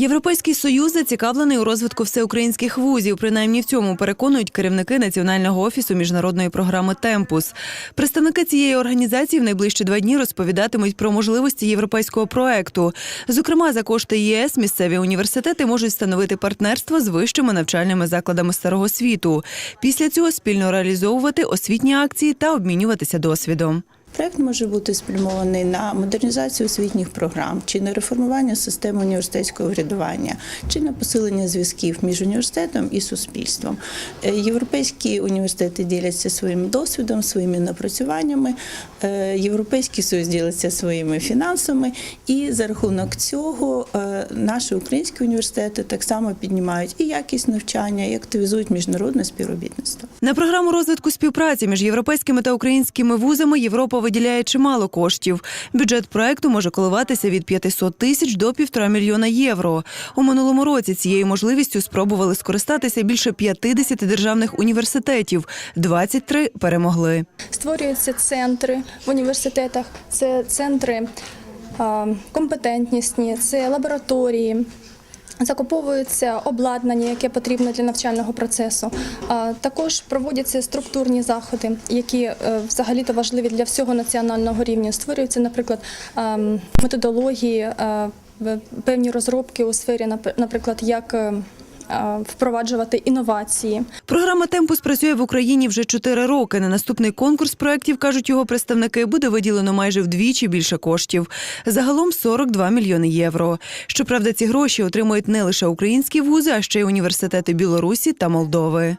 Європейський союз зацікавлений у розвитку всеукраїнських вузів. Принаймні в цьому переконують керівники національного офісу міжнародної програми Темпус. Представники цієї організації в найближчі два дні розповідатимуть про можливості європейського проекту. Зокрема, за кошти ЄС місцеві університети можуть встановити партнерство з вищими навчальними закладами старого світу. Після цього спільно реалізовувати освітні акції та обмінюватися досвідом. Проект може бути спрямований на модернізацію освітніх програм, чи на реформування системи університетського врядування, чи на посилення зв'язків між університетом і суспільством. Е, Європейські університети діляться своїм досвідом, своїми напрацюваннями. е, Європейський союз ділиться своїми фінансами, і за рахунок цього е, наші українські університети так само піднімають і якість навчання, і активізують міжнародне співробітництво. На програму розвитку співпраці між європейськими та українськими вузами Європа виділяє чимало коштів. Бюджет проекту може коливатися від 500 тисяч до півтора мільйона євро. У минулому році цією можливістю спробували скористатися більше 50 державних університетів. 23 перемогли. Створюються центри в університетах. Це центри компетентнісні, це лабораторії. Закуповується обладнання, яке потрібно для навчального процесу. Також проводяться структурні заходи, які е, взагалі-то важливі для всього національного рівня. Створюються, наприклад, ем, методології, е, певні розробки у сфері, напр- наприклад, як е, впроваджувати інновації. Програма Темпус працює в Україні вже чотири роки. На наступний конкурс проєктів, кажуть його представники, буде виділено майже вдвічі більше коштів. Загалом 42 мільйони євро. Щоправда, ці гроші отримують не лише українські вузи, а ще й університети Білорусі та Молдови.